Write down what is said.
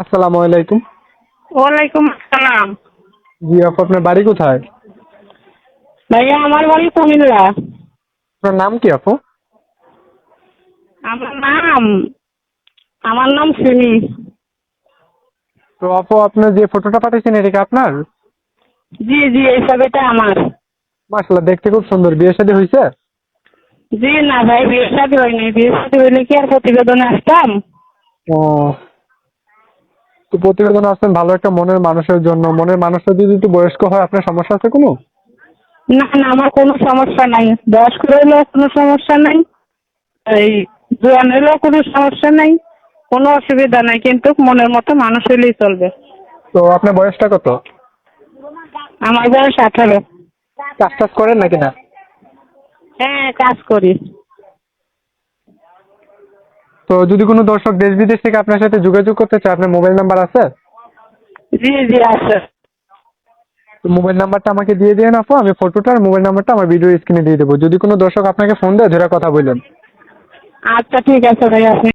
আসসালামু আলাইকুম। ওয়ালাইকুম আসসালাম। জি আপু আপনার বাড়ি কোথায়? ভাইয়া আমার বাড়ি কুমিল্লা। আপনার নাম কি আপু? আমার নাম আমার নাম সিমি। তো আপু আপনার যে ফটোটা পাঠিয়েছেন এটা কি আপনার? জি জি এই ছবিটা আমার। মাশাআল্লাহ দেখতে খুব সুন্দর। বিয়ে শাদী হয়েছে? জি না ভাই বিয়ে শাদী হয়নি। বিয়ে শাদী হইলে কি আর প্রতিবেদনে আসতাম? ও তো প্রতিবেদন আসছেন ভালো একটা মনের মানুষের জন্য। মনের মানুষটা যদি একটু বয়স্ক হয় আপনার সমস্যা আছে কোনো? না না আমার কোনো সমস্যা নাই। বয়স্ক হইলেও কোনো সমস্যা নাই। এই জোয়ান হইলেও কোনো সমস্যা নাই। কোনো অসুবিধা নাই কিন্তু মনের মতো মানুষ হইলেই চলবে। তো আপনার বয়সটা কত? আমার বয়স আঠারো। কাজ টাজ করেন নাকি না? হ্যাঁ কাজ করি। তো যদি কোনো দর্শক দেশ বিদেশ থেকে আপনার সাথে যোগাযোগ করতে চায় আপনার মোবাইল নাম্বার আছে? জি জি আছে। মোবাইল নাম্বারটা আমাকে দিয়ে দিয়ে আপু আমি ফটোটা আর মোবাইল নাম্বারটা আমার ভিডিও স্ক্রিনে দিয়ে দেবো। যদি কোনো দর্শক আপনাকে ফোন দেয় ধরে কথা বললেন। আচ্ছা ঠিক আছে ভাই আপনি